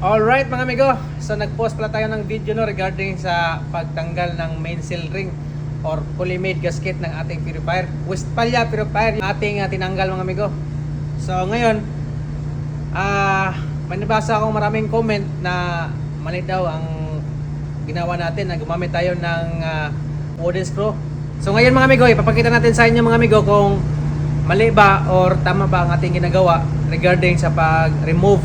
Alright mga amigo, so nag-post pala tayo ng video no regarding sa pagtanggal ng main seal ring or polyimide gasket ng ating purifier. Westphalia purifier yung ating uh, tinanggal mga amigo. So ngayon, ah may nabasa akong maraming comment na mali daw ang ginawa natin na gumamit tayo ng ah, wooden screw. So ngayon mga amigo, ipapakita natin sa inyo mga amigo kung mali ba or tama ba ang ating ginagawa regarding sa pag-remove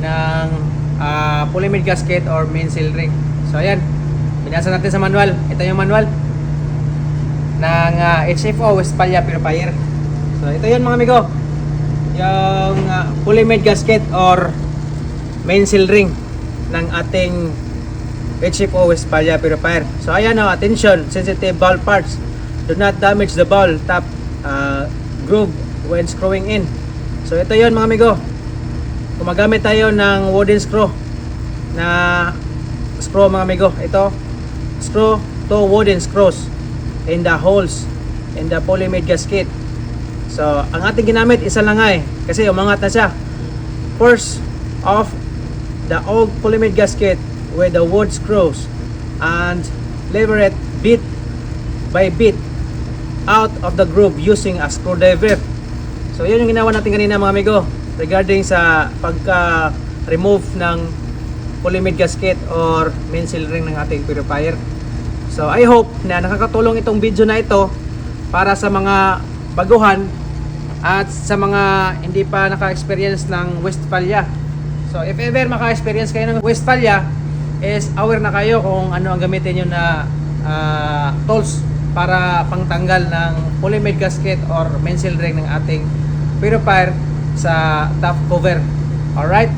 ng ah, polyimide gasket or main seal ring. So ayan, binasa natin sa manual. Ito yung manual ng ah, HFO Westphalia Purifier. So ito yun mga amigo. Yung ah, polyimide gasket or main seal ring ng ating HFO Westphalia Purifier. So ayan o, attention, sensitive ball parts. Do not damage the ball top uh, groove when screwing in. So ito yon mga amigo. Gumagamit tayo ng wooden screw na screw mga amigo. Ito, screw to wooden screws in the holes in the polyimide gasket. So, ang ating ginamit isa lang nga eh. Kasi umangat na siya. First off the old polyimide gasket with the wood screws and lever it bit by bit out of the groove using a screwdriver. So, yun yung ginawa natin kanina mga amigo regarding sa pagka-remove ng polyimide gasket or main seal ring ng ating purifier. So, I hope na nakakatulong itong video na ito para sa mga baguhan at sa mga hindi pa naka-experience ng Westphalia. So, if ever maka-experience kayo ng Westphalia, is aware na kayo kung ano ang gamitin nyo na ah, tools para pangtanggal ng polyimide gasket or main seal ring ng ating purifier sa top cover. Alright?